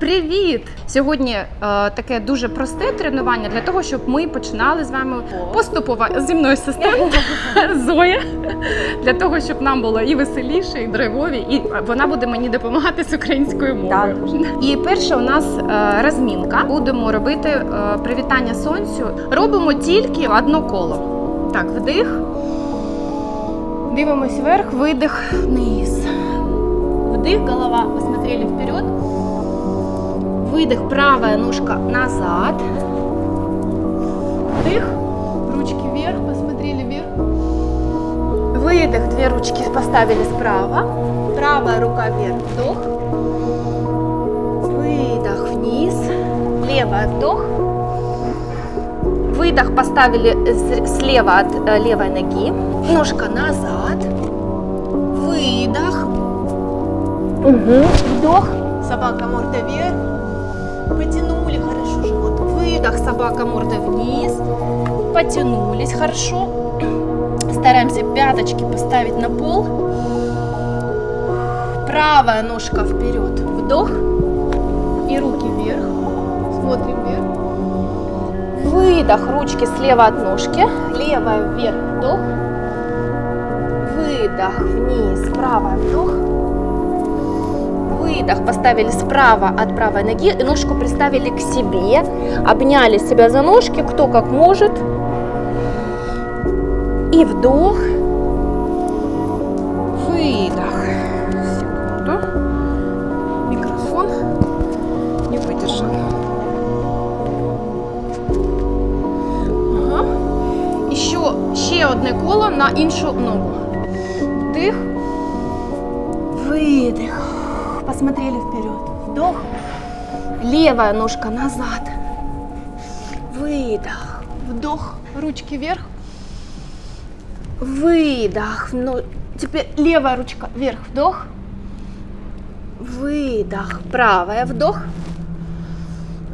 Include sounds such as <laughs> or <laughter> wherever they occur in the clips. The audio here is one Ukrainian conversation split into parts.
Привіт! Сьогодні е, таке дуже просте тренування для того, щоб ми починали з вами поступово зі мною асистент <laughs> Зоя. Для того, щоб нам було і веселіше, і драйвові, і вона буде мені допомагати з українською мовою. І перше у нас е, розмінка. Будемо робити е, привітання сонцю. Робимо тільки одно коло. Так, вдих. Дивимось вверх, видих вниз. Вдих, голова, посмотрели вперед. Выдох, правая ножка назад. Вдох, ручки вверх, посмотрели вверх. Выдох, две ручки поставили справа. Правая рука вверх, вдох. Выдох вниз. Левая вдох. Выдох поставили слева от э, левой ноги. Ножка назад. Выдох. Вдох. Собака морда вверх. Потянули хорошо живот. Выдох, собака морда вниз. Потянулись хорошо. <clears throat> Стараемся пяточки поставить на пол. Правая ножка вперед. Вдох. И руки вверх. Смотрим вверх. Выдох, ручки слева от ножки. Левая вверх. Вдох. Выдох вниз. Правая вдох. Выдох, поставили справа от правой ноги, и ножку приставили к себе, обняли себя за ножки, кто как может. И вдох. Левая ножка назад. Выдох. Вдох. Ручки вверх. Выдох. Ну, теперь левая ручка вверх. Вдох. Выдох. Правая. Вдох.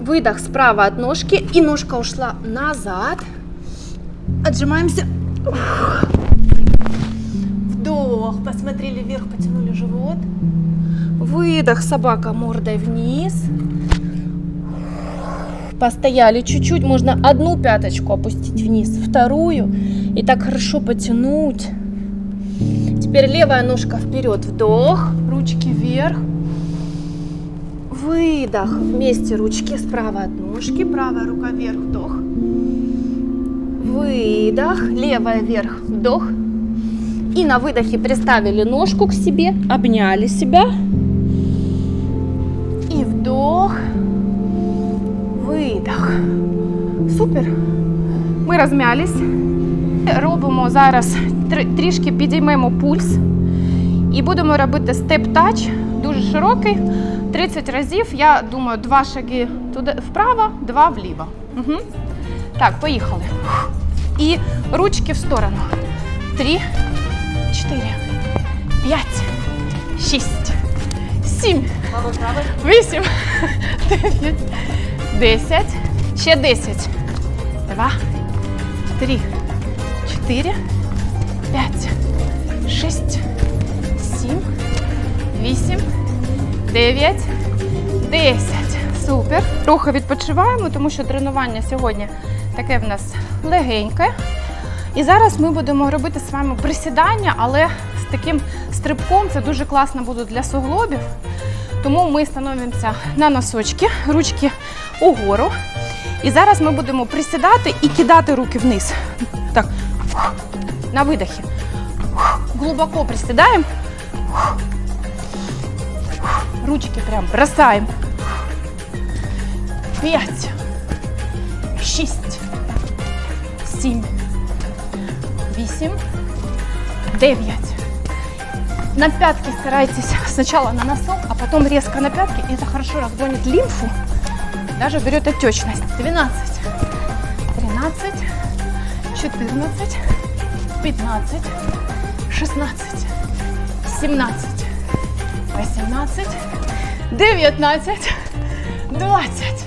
Выдох справа от ножки. И ножка ушла назад. Отжимаемся. Вдох. Посмотрели вверх, потянули живот. Выдох, собака мордой вниз. Постояли чуть-чуть, можно одну пяточку опустить вниз, вторую и так хорошо потянуть. Теперь левая ножка вперед, вдох, ручки вверх. Выдох, вместе ручки справа от ножки, правая рука вверх, вдох. Выдох, левая вверх, вдох. И на выдохе приставили ножку к себе, обняли себя. Видох. Супер. Ми розм'ялись. Робимо зараз трішки підіймемо пульс. І будемо робити степ-тач, дуже широкий. 30 разів. Я думаю, два шаги туди вправо, два вліво. Угу. Так, поїхали. І ручки в сторону. Три, чотири, п'ять, шість, сім. Вісім, дев'ять, десять, ще десять. Два, три, чотири, п'ять, шість, сім, вісім, дев'ять, десять. Супер. Трохи відпочиваємо, тому що тренування сьогодні таке в нас легеньке. І зараз ми будемо робити з вами присідання, але з таким стрибком це дуже класно буде для суглобів. Тому ми становимося на носочки, ручки угору. І зараз ми будемо присідати і кидати руки вниз. Так, на видохі. Глубоко присідаємо. Ручки прям бросаємо. П'ять, шість, сім, вісім, дев'ять. На пятки старайтесь сначала на носок, а потом резко на пятки. И это хорошо разгонит лимфу. Даже берет отечность. 12, 13, 14, 15, 16, 17, 18, 19, 20.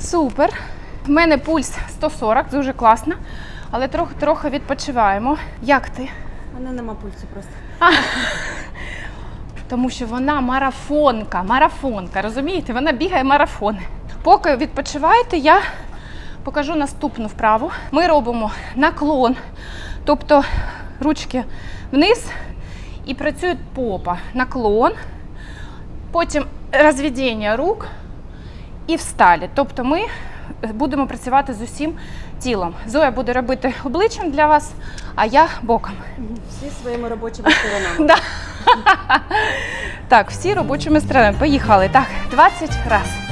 Супер. В мене пульс 140, дуже класно. Але трохи трохи відпочиваємо. Як ти? У мене нема пульсу просто. тому що вона марафонка, марафонка, розумієте? Вона бігає марафони. Поки відпочиваєте, я покажу наступну вправу. Ми робимо наклон, тобто ручки вниз і працює попа. Наклон, потім розведення рук і всталі. Тобто ми будемо працювати з усім тілом. Зоя буде робити обличчям для вас, а я боком. Всі своїми робочими сторонами. <laughs> <laughs> Так, всі робочими сторонами. Поїхали. Так, 20 раз.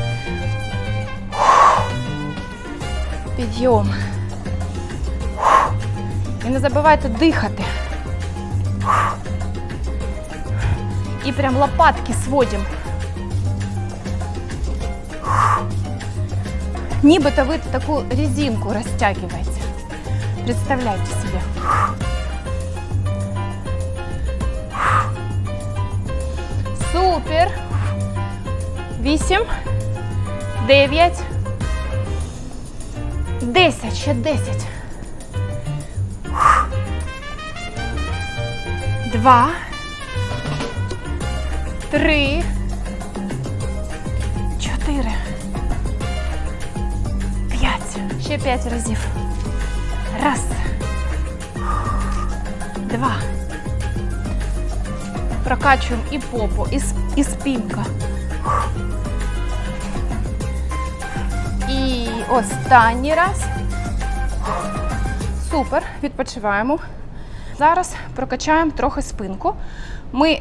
Підйом. І не забувайте дихати. І прям лопатки сводим. Нібито ви таку резинку розтягуєте. Представляйте себе. Супер. Вісім. Дев'ять. Десять. Ще десять. Два. Три. Чотири. П'ять. Ще п'ять разів. Раз. Два. Прокачуємо і попу, і, і спинка. І останній раз. Супер, відпочиваємо. Зараз прокачаємо трохи спинку. Ми е,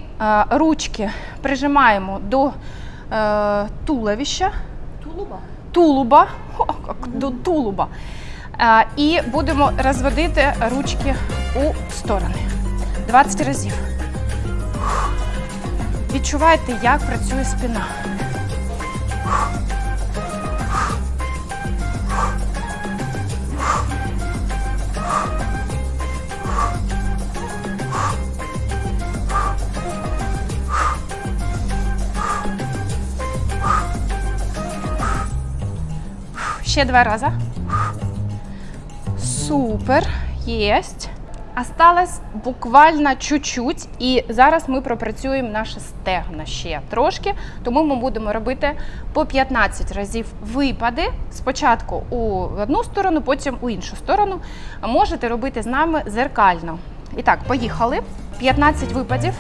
ручки прижимаємо до е, туловища, Тулуба? тулуба, О, як до тулуба. Е, і будемо розводити ручки у сторони. 20 разів. Відчувайте, як працює спина. Ще два рази. Супер, єсть. Осталось буквально чуть-чуть, і зараз ми пропрацюємо наше стегна ще трошки, тому ми будемо робити по 15 разів випади. Спочатку у одну сторону, потім у іншу сторону. Можете робити з нами зеркально. І так, поїхали. 15 випадів.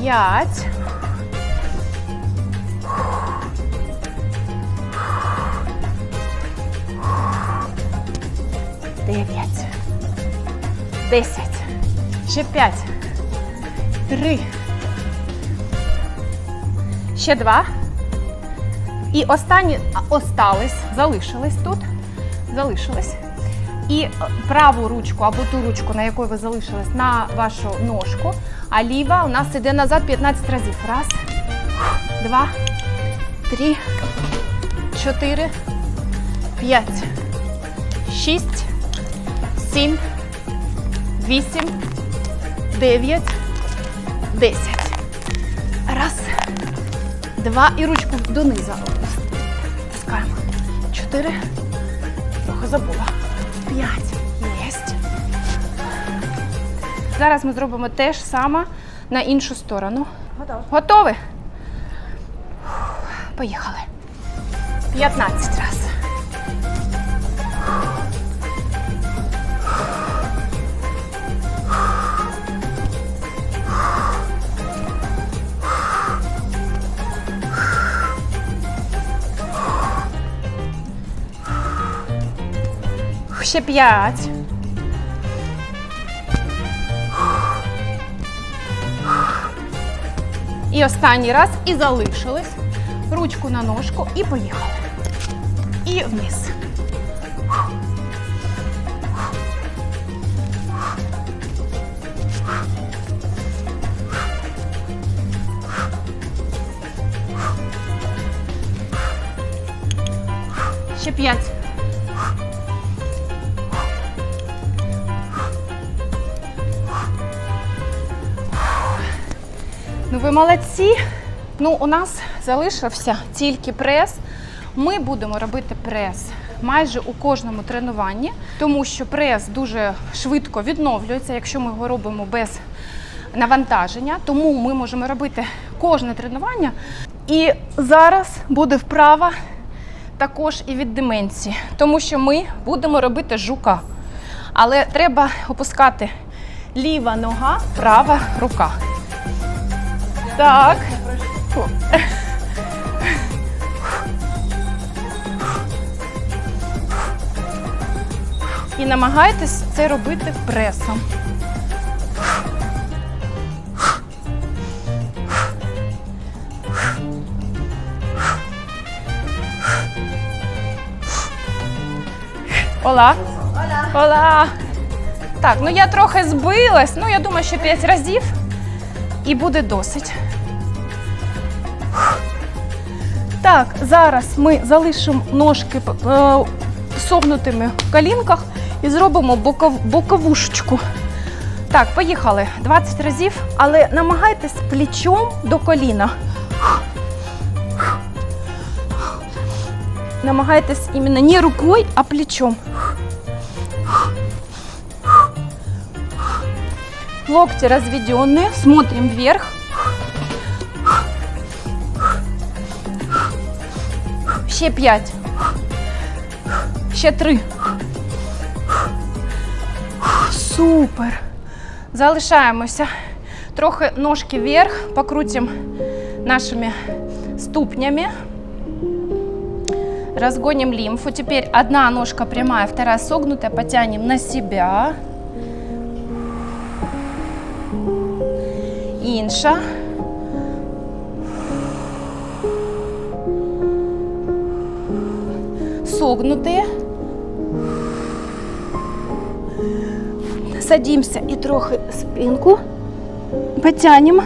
П'ять. Дев'ять. Десять. Ще п'ять. Три. Ще два. І останні остались, залишились тут. Залишились. І е, праву ручку або ту ручку, на якої ви залишились, на вашу ножку. А ліва у нас іде назад 15 разів. Раз, два, три, чотири, п'ять, шість, сім, вісім, дев'ять, десять. Раз, два і ручку донизу. Пускаємо. Чотири. Трохи забула. П'ять. Зараз ми зробимо те ж саме на іншу сторону. Готово. Готові? Поїхали. 15 раз. Ще п'ять. Останній раз і залишились. Ручку на ножку і поїхали. І вниз. Ще п'ять. Ну, ви молодці. Ну, у нас залишився тільки прес. Ми будемо робити прес майже у кожному тренуванні, тому що прес дуже швидко відновлюється, якщо ми його робимо без навантаження. Тому ми можемо робити кожне тренування. І зараз буде вправа також і від деменції, тому що ми будемо робити жука. Але треба опускати ліва нога, права рука. Так. І намагайтесь це робити пресом. Ола. Ола. Так, ну я трохи збилась. Ну, я думаю, що 5 разів і буде досить. Так, зараз ми залишимо ножки е, согнутими в колінках і зробимо боков, боковушечку. Так, поїхали. 20 разів, але намагайтесь плечом до коліна. Намагайтесь іменно не рукою, а плечом. Локти разведенные, смотрим вверх. Ще п'ять. Ще три. Супер. Залишаємося. Трохи ножки вверх, покрутимо нашими ступнями. Разгоним лимфу. Теперь одна ножка прямая, вторая согнутая. Потянем на себя. Інша. Согнутые. Садимся и трохи спинку потянем.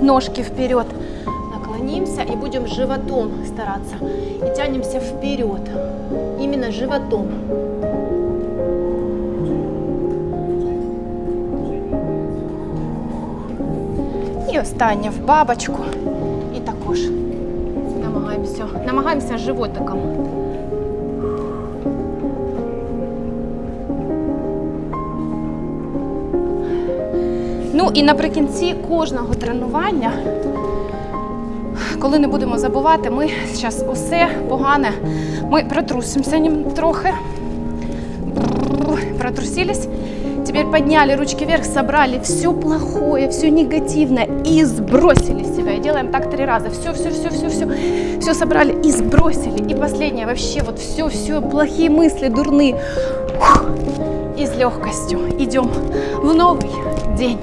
Ножки вперед. Наклонимся и будем животом стараться. И тянемся вперед. Именно животом. І останнє в бабочку. І також намагаємося, намагаємося животиком. Ну і наприкінці кожного тренування, коли не будемо забувати, ми зараз усе погане. Ми протрусимося ним трохи. Протрусились. Теперь подняли ручки вверх, собрали все плохое, все негативное и сбросили с себя. И делаем так три раза. Все, все, все, все, все. Все собрали и сбросили. И последнее вообще вот все, все плохие мысли, дурные. Фух. И с легкостью идем в новый день.